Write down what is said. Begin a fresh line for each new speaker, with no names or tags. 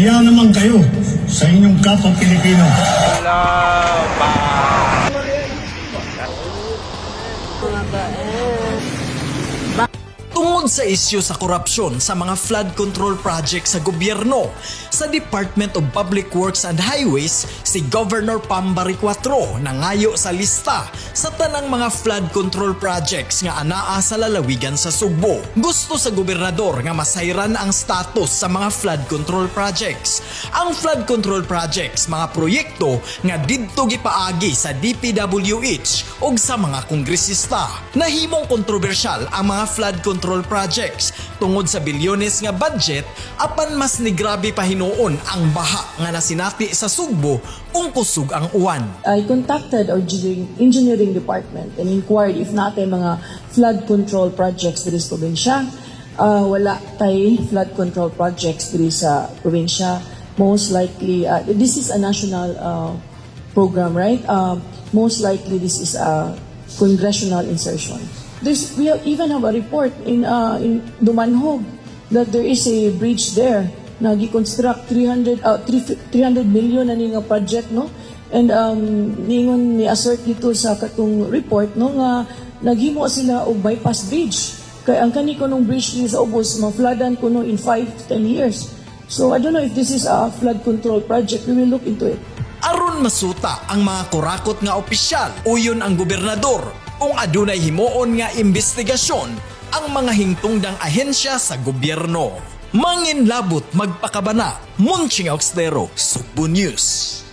Mahiya naman kayo sa inyong kapwa Pilipino.
Hello, pa.
Tungod sa isyu sa korupsyon sa mga flood control project sa gobyerno, sa Department of Public Works and Highways, si Governor Pambari 4 nangayo sa lista sa tanang mga flood control projects nga anaa sa lalawigan sa Sugbo. Gusto sa gobernador nga masayran ang status sa mga flood control projects. Ang flood control projects mga proyekto nga didto gipaagi sa DPWH ug sa mga kongresista. Nahimong kontrobersyal ang mga flood control projects tungod sa bilyones nga budget apan mas ni grabe pa hinuon ang baha nga nasinati sa Sugbo kung kusog ang uwan.
I contacted our engineering, department and inquired if natin mga flood control projects diri sa probinsya. Uh, wala tay flood control projects diri sa probinsya. Most likely, uh, this is a national uh, program, right? Uh, most likely, this is a congressional insertion. There's, we have, even have a report in, uh, in Dumanhog that there is a bridge there. Na gi-construct 300 uh, 300 million na nga project no? And um ningon ni assert dito sa katong report no? Nga naghimo sila og bypass bridge. Kay ang kani kunong bridge ni sa ubos ma-floodan kuno in 5 to 10 years. So i don't know if this is a flood control project. We will look into it.
Aron masuta ang mga kurakot nga opisyal uyon ang gobernador kung adunay himuon nga investigasyon ang mga hingtungdang ahensya sa gobyerno. Mangin labot magpakabana, Munching Austero, Subo News.